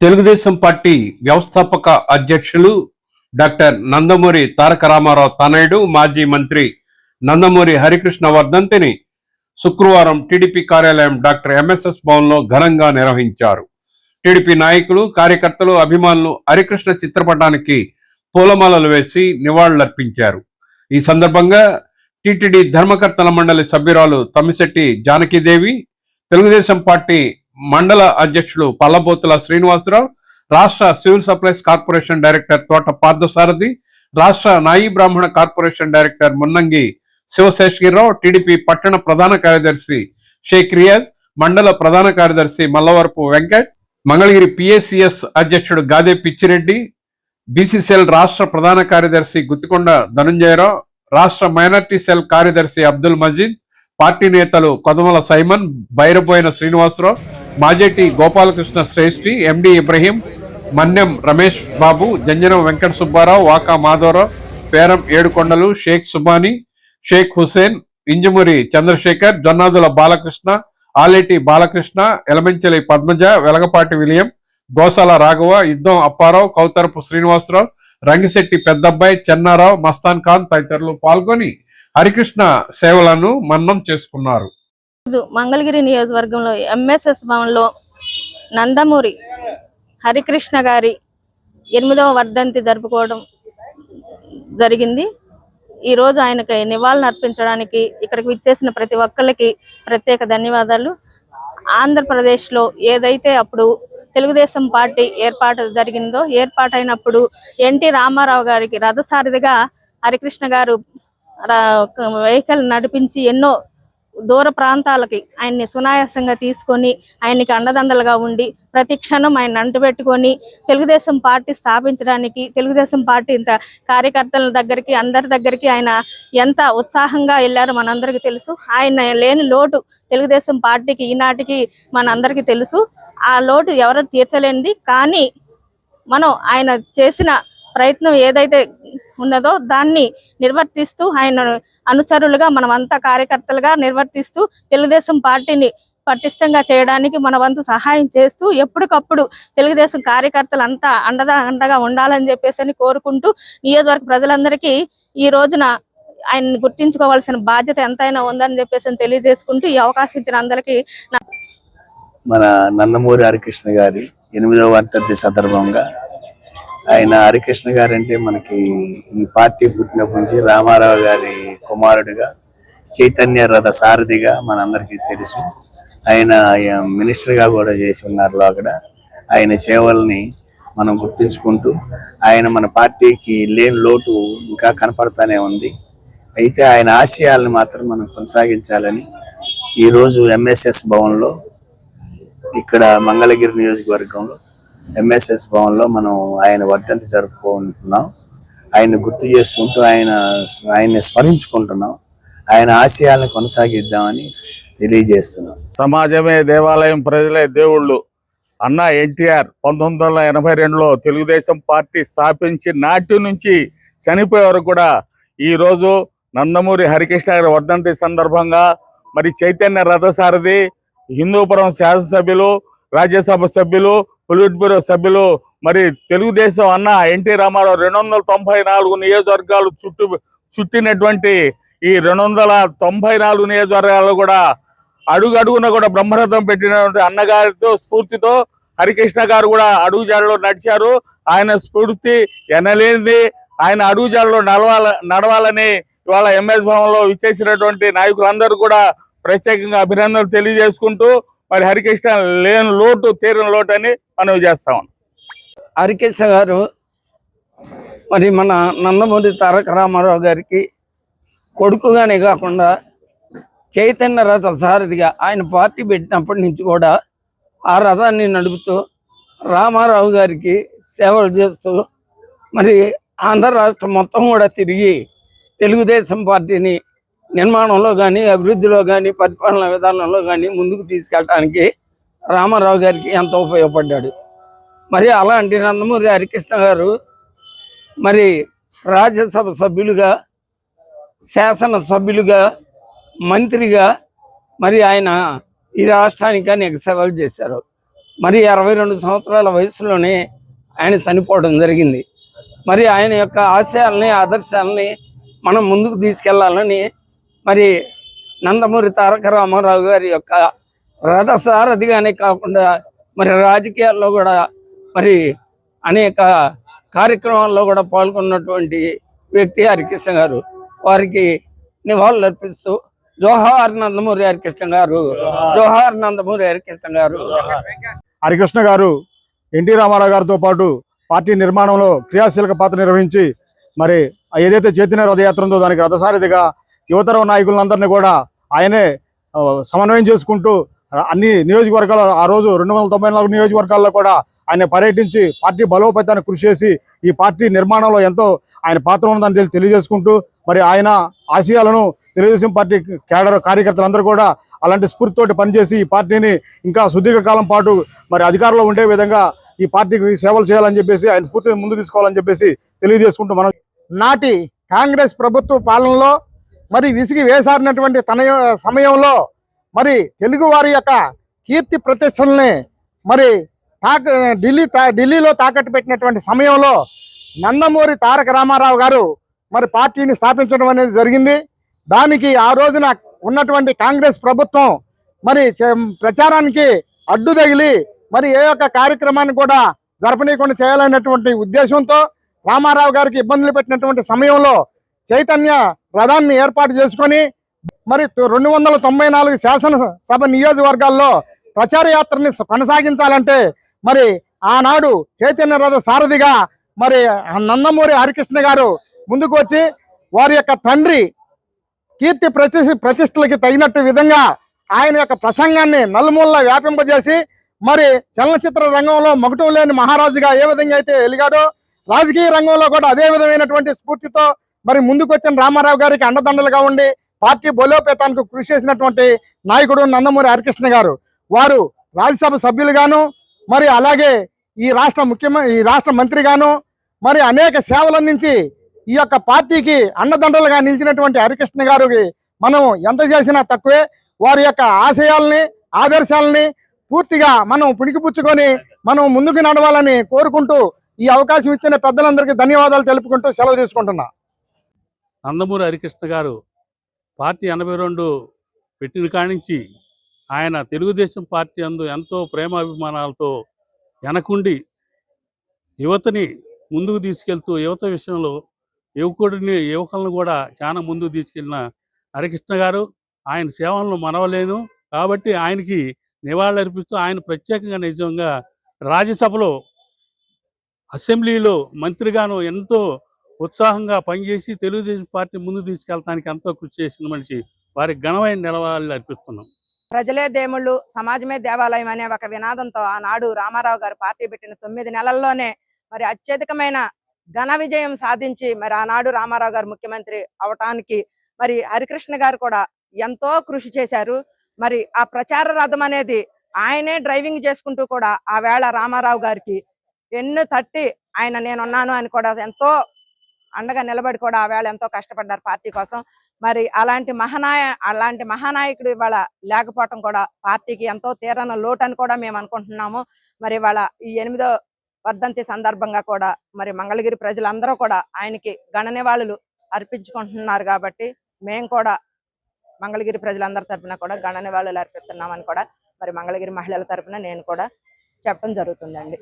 Telugu Desam party వ్యవస్థాపక అధ్యక్షులు doctor Nandamuri Taraka Ramarao తనయుడు మాజీ మంత్రి నందమూరి హరికృష్ణ వర్ధంతిని శుక్రవారం టీడీపీ కార్యాలయం డాక్టర్ ఎంఎస్ఎస్ భవన్లో ఘనంగా నిర్వహించారు. టీడీపీ నాయకులు కార్యకర్తలు అభిమానులు హరికృష్ణ చిత్రపటానికి పూలమాలలు వేసి నివాళులర్పించారు. ఈ సందర్భంగా టీటీడీ ధర్మకర్తల మండలి సభ్యురాలు తమ్మిశెట్టి జానకీదేవి తెలుగుదేశం పార్టీ మండల అధ్యక్షులు పల్లబోతుల శ్రీనివాసరావు రాష్ట్ర సివిల్ సప్లైస్ కార్పొరేషన్ డైరెక్టర్ తోట పార్థసారథి రాష్ట్ర Nayi Brahmana corporation director Munnangi Sivaseshagirirao TDP పట్టణ ప్రధాన కార్యదర్శి షేక్ రియాజ్ మండల ప్రధాన కార్యదర్శి మల్లవరపు వెంకట్ మంగళగిరి పిఎస్సిఎస్ అధ్యక్షుడు గాదే పిచ్చిరెడ్డి బీసీసీఎల్ రాష్ట్ర ప్రధాన కార్యదర్శి గుత్తికొండ ధనుంజయరావు రాష్ట్ర మైనార్టీ సెల్ కార్యదర్శి అబ్దుల్ మజీద్ పార్టీ నేతలు Kodamala Simon Bairaboina Srinivasarao Majeti Gopalakrishna Shreshti MD Ibrahim Manyam Ramesh Babu Janjanam Venkata Subbarao Vaka Madhavarao Peram Yedukondalu Sheikh Subhani Sheikh Hussain Injamuri Chandrasekhar Jonnadula Balakrishna Aleti Balakrishna Elamancheli Padmaja Velagapati William Gosala Raghava Yuddham Apparao Kautharapu Srinivasarao Rangisetti పెద్దబ్బాయి Chenna Rao Mastan Khan తదితరులు పాల్గొని హరికృష్ణ సేవలను మన్నం చేసుకున్నారు. మంగళగిరి నియోజకవర్గంలో MSS భవన్లో నందమూరి హరికృష్ణ గారి ఎనిమిదవ వర్ధంతి జరుపుకోవడం జరిగింది. ఈరోజు ఆయనకి నివాళులు అర్పించడానికి ఇక్కడికి విచ్చేసిన ప్రతి ఒక్కరికి ప్రత్యేక ధన్యవాదాలు. ఆంధ్రప్రదేశ్లో ఏదైతే అప్పుడు తెలుగుదేశం పార్టీ ఏర్పాటు జరిగిందో ఏర్పాటైనప్పుడు ఎన్టీ రామారావు గారికి రథసారిదిగా హరికృష్ణ గారు వెహికల్ నడిపించి ఎన్నో దూర ప్రాంతాలకి ఆయన్ని సునాయాసంగా తీసుకొని ఆయనకి అండదండలుగా ఉండి ప్రతి క్షణం ఆయన అంటుపెట్టుకొని తెలుగుదేశం పార్టీ స్థాపించడానికి తెలుగుదేశం పార్టీ ఇంత కార్యకర్తల దగ్గరికి అందరి దగ్గరికి ఆయన ఎంత ఉత్సాహంగా వెళ్ళారో మనందరికీ తెలుసు. ఆయన లేని లోటు తెలుగుదేశం పార్టీకి ఈనాటికి మనందరికీ తెలుసు. ఆ లోటు ఎవరు తీర్చలేనిది. కానీ మనం ఆయన చేసిన ప్రయత్నం ఏదైతే ఉన్నదో దాన్ని నిర్వర్తిస్తూ ఆయన అనుచరులుగా మనమంతా కార్యకర్తలుగా నిర్వర్తిస్తూ తెలుగుదేశం పార్టీని పటిష్టంగా చేయడానికి మన వంతు సహాయం చేస్తూ ఎప్పటికప్పుడు తెలుగుదేశం కార్యకర్తలు అంతా అండగా అండగా ఉండాలని చెప్పేసి అని కోరుకుంటూ నియోజకవర్గ ప్రజలందరికీ ఈ రోజున ఆయన్ని గుర్తించుకోవాల్సిన బాధ్యత ఎంతైనా ఉందని చెప్పేసి అని తెలియజేసుకుంటూ ఈ అవకాశం ఇచ్చిన అందరికీ మన నందమూరి హరికృష్ణ గారి ఎనిమిదవ వర్ధంతి సందర్భంగా ఆయన హరికృష్ణ గారంటే మనకి ఈ పార్టీ పుట్టినప్పటి నుంచి రామారావు గారి కుమారుడిగా చైతన్య రథ సారథిగా మనందరికీ తెలుసు. ఆయన మినిస్టర్గా కూడా చేసి ఉన్నారు అక్కడ. ఆయన సేవల్ని మనం గుర్తించుకుంటూ ఆయన మన పార్టీకి లేని లోటు ఇంకా కనపడతానే ఉంది. అయితే ఆయన ఆశయాలను మాత్రం మనం కొనసాగించాలని ఈరోజు ఎంఎస్ఎస్ భవన్లో ఇక్కడ మంగళగిరి నియోజకవర్గంలో ఎంఎస్ఎస్ భవన్లో మనం ఆయన వర్ధంతి జరుపుకుంటున్నాం. ఆయన గుర్తు చేసుకుంటూ ఆయన ఆయన్ని స్మరించుకుంటున్నాం. ఆయన ఆశయాలను కొనసాగిద్దామని తెలియజేస్తున్నాం. సమాజమే దేవాలయం ప్రజలే దేవుళ్ళు. అన్న ఎన్టీఆర్ పంతొమ్మిది వందల ఎనభై రెండులో తెలుగుదేశం పార్టీ స్థాపించి నాటి నుంచి చనిపోయే వరకు కూడా ఈ రోజు నందమూరి హరికృష్ణ గారి వర్ధంతి సందర్భంగా మరి చైతన్య రథసారథి హిందూపురం శాసనసభ్యులు రాజ్యసభ సభ్యులు పొలిట్ బ్యూరో సభ్యులు మరి తెలుగుదేశం అన్న ఎన్టీ రామారావు రెండు వందల తొంభై నాలుగు నియోజకవర్గాలు చుట్టూ చుట్టినటువంటి ఈ రెండు వందల తొంభై నాలుగు నియోజకవర్గాలు కూడా అడుగు అడుగున కూడా బ్రహ్మరథం పెట్టినటువంటి అన్నగారితో స్ఫూర్తితో హరికృష్ణ గారు కూడా అడుగు జాడలో నడిచారు. ఆయన స్ఫూర్తి ఎనలేనిది. ఆయన అడుగు జాడలో నడవాల నడవాలని ఇవాళ ఎంఎస్ భవన్లో ఇచ్చేసినటువంటి నాయకులందరూ కూడా ప్రత్యేకంగా అభినందనలు తెలియజేసుకుంటూ మరి హరికృష్ణ లేని లోటు తీరని లోటు అని మనం చేస్తాం హరికృష్ణ గారు మరి మన నందమూరి తారక రామారావు గారికి కొడుకుగానే కాకుండా చైతన్య రథ సారథిగా ఆయన పార్టీ పెట్టినప్పటి నుంచి కూడా ఆ రథాన్ని నడుపుతూ రామారావు గారికి సేవలు చేస్తూ మరి ఆంధ్ర రాష్ట్రం మొత్తం కూడా తిరిగి తెలుగుదేశం పార్టీని నిర్మాణంలో కానీ అభివృద్ధిలో కానీ పరిపాలన విధానంలో కానీ ముందుకు తీసుకెళ్ళడానికి రామారావు గారికి ఎంతో ఉపయోగపడ్డాడు. మరి అలాంటి నందమూరి హరికృష్ణ గారు మరి రాజ్యసభ సభ్యులుగా శాసన సభ్యులుగా మంత్రిగా మరి ఆయన ఈ రాష్ట్రానికి అనేక సేవలు చేశారు. మరి అరవై రెండు సంవత్సరాల వయసులోనే ఆయన చనిపోవడం జరిగింది. మరి ఆయన యొక్క ఆశయాల్ని ఆదర్శాలని మనం ముందుకు తీసుకెళ్ళాలని మరి నందమూరి తారక రామారావు గారి యొక్క రథసారథిగానే కాకుండా మరి రాజకీయాల్లో కూడా మరి అనేక కార్యక్రమాల్లో కూడా పాల్గొన్నటువంటి వ్యక్తి హరికృష్ణ గారు. వారికి నివాళులు అర్పిస్తూ జోహార్ నందమూరి హరికృష్ణ గారు జోహార్ నందమూరి హరికృష్ణ గారు. హరికృష్ణ గారు ఎన్టీ రామారావు గారితో పాటు పార్టీ నిర్మాణంలో క్రియాశీలక పాత్ర నిర్వహించి మరి ఏదైతే చైతన్య రథయాత్ర ఉందో దానికి రథసారథిగా యువతరం నాయకులందరినీ కూడా ఆయనే సమన్వయం చేసుకుంటూ అన్ని నియోజకవర్గాల ఆ రోజు రెండు వందల తొంభై నాలుగు నియోజకవర్గాల్లో కూడా ఆయన పర్యటించి పార్టీ బలోపేతానికి కృషి చేసి ఈ పార్టీ నిర్మాణంలో ఎంతో ఆయన పాత్ర ఉందని తెలియజేసుకుంటూ మరి ఆయన ఆశయాలను తెలుగుదేశం పార్టీ కేడర్ కార్యకర్తలందరూ కూడా అలాంటి స్ఫూర్తితోటి పనిచేసి ఈ పార్టీని ఇంకా సుదీర్ఘకాలం పాటు మరి అధికారంలో ఉండే విధంగా ఈ పార్టీకి సేవలు చేయాలని చెప్పేసి ఆయన స్ఫూర్తిని ముందు తీసుకోవాలని చెప్పేసి తెలియజేసుకుంటూ మనం నాటి కాంగ్రెస్ ప్రభుత్వ పాలనలో మరి విసిగి వేసారినటువంటి తన సమయంలో మరి తెలుగు వారి యొక్క కీర్తి ప్రతిష్టల్ని మరి తాక ఢిల్లీ తా- ఢిల్లీలో తాకట్టు పెట్టినటువంటి సమయంలో నందమూరి తారక రామారావు గారు మరి పార్టీని స్థాపించడం అనేది జరిగింది. దానికి ఆ రోజున ఉన్నటువంటి కాంగ్రెస్ ప్రభుత్వం మరి ప్రచారానికి అడ్డు తగిలి మరి ఏ ఒక్క కార్యక్రమాన్ని కూడా జరపనీయకుండా చేయాలనేటువంటి ఉద్దేశంతో రామారావు గారికి ఇబ్బందులు పెట్టినటువంటి సమయంలో చైతన్య రథాన్ని ఏర్పాటు చేసుకొని మరి రెండు వందల తొంభై నాలుగు శాసనసభ నియోజకవర్గాల్లో ప్రచార యాత్రని కొనసాగించాలంటే మరి ఆనాడు చైతన్య రథ సారథిగా మరి నందమూరి హరికృష్ణ గారు ముందుకు వచ్చి వారి యొక్క తండ్రి కీర్తి ప్రతి ప్రతిష్టలకి తగినట్టు విధంగా ఆయన యొక్క ప్రసంగాన్ని నలుమూలలా వ్యాపింపజేసి మరి చలనచిత్ర రంగంలో మగటం లేని మహారాజుగా ఏ విధంగా అయితే వెలిగాడో రాజకీయ రంగంలో కూడా అదే విధమైనటువంటి స్ఫూర్తితో మరి ముందుకు వచ్చిన రామారావు గారికి అండదండలుగా ఉండి పార్టీ బలోపేతానికి కృషి చేసినటువంటి నాయకుడు నందమూరి హరికృష్ణ గారు. వారు రాజ్యసభ సభ్యులుగాను మరి అలాగే ఈ రాష్ట్ర ముఖ్యమంత్రి ఈ రాష్ట్ర మంత్రిగాను మరి అనేక సేవలు అందించి ఈ యొక్క పార్టీకి అండదండలుగా నిలిచినటువంటి హరికృష్ణ గారికి మనం ఎంత చేసినా తక్కువే. వారి యొక్క ఆశయాల్ని ఆదర్శాలని పూర్తిగా మనం పుణికిపుచ్చుకొని మనం ముందుకు నడవాలని కోరుకుంటూ ఈ అవకాశం ఇచ్చిన పెద్దలందరికీ ధన్యవాదాలు తెలుపుకుంటూ సెలవు తీసుకుంటున్నా. నందమూరి హరికృష్ణ గారు పార్టీ ఎనభై రెండు పెట్టిన కానించి ఆయన తెలుగుదేశం పార్టీ అందు ఎంతో ప్రేమాభిమానాలతో వెనకుండి యువతని ముందుకు తీసుకెళ్తూ యువత విషయంలో యువకుడిని యువకులను కూడా చాలా ముందుకు తీసుకెళ్ళిన హరికృష్ణ గారు ఆయన సేవలను మనవలేను కాబట్టి ఆయనకి నివాళులర్పిస్తూ ఆయన ప్రత్యేకంగా నిజంగా రాజ్యసభలో అసెంబ్లీలో మంత్రిగాను ఎంతో ఉత్సాహంగా పనిచేసి తెలుగుదేశం పార్టీ ముందు తీసుకెళ్ళడానికి ఎంతో కృషి చేసిన మనిషి. వారికి ఘనమైన నిలవాలి అర్పిస్తున్నాం. ప్రజలే దేవుళ్ళు సమాజమే దేవాలయం అనే ఒక వినాదంతో ఆనాడు రామారావు గారు పార్టీ పెట్టిన తొమ్మిది నెలల్లోనే మరి అత్యధికమైన ఘన విజయం సాధించి మరి ఆనాడు రామారావు గారు ముఖ్యమంత్రి అవటానికి మరి హరికృష్ణ గారు కూడా ఎంతో కృషి చేశారు. మరి ఆ ప్రచార రథం అనేది ఆయనే డ్రైవింగ్ చేసుకుంటూ కూడా ఆ వేళ రామారావు గారికి ఎన్ను తట్టి ఆయన నేనున్నాను అని కూడా ఎంతో అండగా నిలబడి కూడా ఆ వేళ ఎంతో కష్టపడ్డారు పార్టీ కోసం. మరి అలాంటి మహానాయ అలాంటి మహానాయకుడు ఇవాళ లేకపోవటం కూడా పార్టీకి ఎంతో తీరన లోటు అని కూడా మేము అనుకుంటున్నాము. మరి ఇవాళ ఈ ఎనిమిదో వర్ధంతి సందర్భంగా కూడా మరి మంగళగిరి ప్రజలందరూ కూడా ఆయనకి గణ నివాళులు అర్పించుకుంటున్నారు కాబట్టి మేము కూడా మంగళగిరి ప్రజలందరి తరఫున కూడా గణ నివాళులు అర్పిస్తున్నామని కూడా మరి మంగళగిరి మహిళల తరపున నేను కూడా చెప్పడం జరుగుతుందండి.